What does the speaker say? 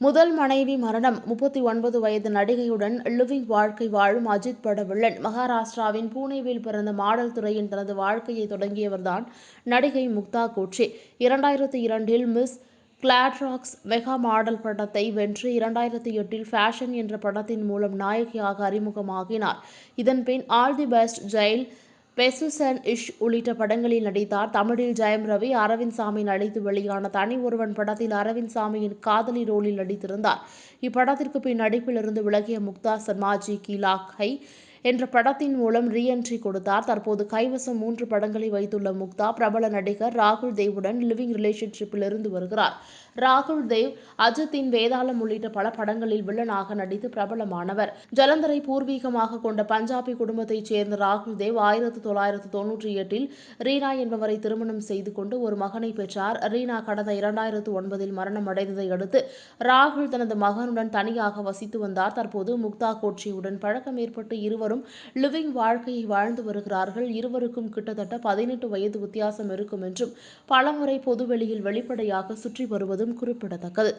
முதல் மனைவி மரணம். முப்பத்தி ஒன்பது வயது நடிகையுடன் லிவிங் வாழ்க்கை வாழும் அஜித் பட வில்லன் மகாராஷ்டிராவின் பூனேவில் பிறந்த மாடல் துறையின் தனது வாழ்க்கையை தொடங்கியவர்தான் நடிகை முக்தா கோட்சே. இரண்டாயிரத்தி இரண்டில் மிஸ் கிளாட்ராக்ஸ் மெகா மாடல் படத்தை வென்று இரண்டாயிரத்தி எட்டில் ஃபேஷன் என்ற படத்தின் மூலம் நாயகியாக அறிமுகமாகினார். இதன்பின் ஆல் தி பெஸ்ட் ஜெயில் பெசுசன் இஷ் உள்ளிட்ட படங்களில் நடித்தார். தமிழில் ஜெயம் ரவி அரவிந்த் சாமி நடித்து வெளியான தனி ஒருவன் படத்தில் அரவிந்த் சாமியின் காதலி ரோலில் நடித்திருந்தார். இப்படத்திற்கு பின் நடிப்பிலிருந்து விலகிய முக்தா சர்மாஜி கீலாக்கை என்ற படத்தின் மூலம் ரீஎன்ட்ரி கொடுத்தார். தற்போது கைவசம் மூன்று படங்களை வைத்துள்ள முக்தா பிரபல நடிகர் ராகுல் தேவுடன் லிவிங் ரிலேஷன்ஷிப்பில் இருந்து வருகிறார். ராகுல் தேவ் அஜித்தின் வேதாளம் உள்ளிட்ட பல படங்களில் வில்லனாக நடித்து பிரபலமானவர். ஜலந்தரை பூர்வீகமாக கொண்ட பஞ்சாபி குடும்பத்தைச் சேர்ந்த ராகுல் தேவ் ஆயிரத்து தொள்ளாயிரத்து தொன்னூற்றி எட்டில் ரீனா என்பவரை திருமணம் செய்து கொண்டு ஒரு மகனை பெற்றார். ரீனா கடந்த இரண்டாயிரத்து ஒன்பதில் மரணம் அடைந்ததை அடுத்து ராகுல் தனது மகனுடன் தனியாக வசித்து வந்தார். தற்போது முக்தா கோட்சியுடன் பழக்கம் ஏற்பட்டு இருவரும் லிவிங் வாழ்க்கையை வாழ்ந்து வருகிறார்கள். இருவருக்கும் கிட்டத்தட்ட பதினெட்டு வயது வித்தியாசம் இருக்கும் என்றும் பலமுறை பொதுவெளியில் வெளிப்படையாக சுற்றி வருவதும் குறிப்பிடத்தக்கது.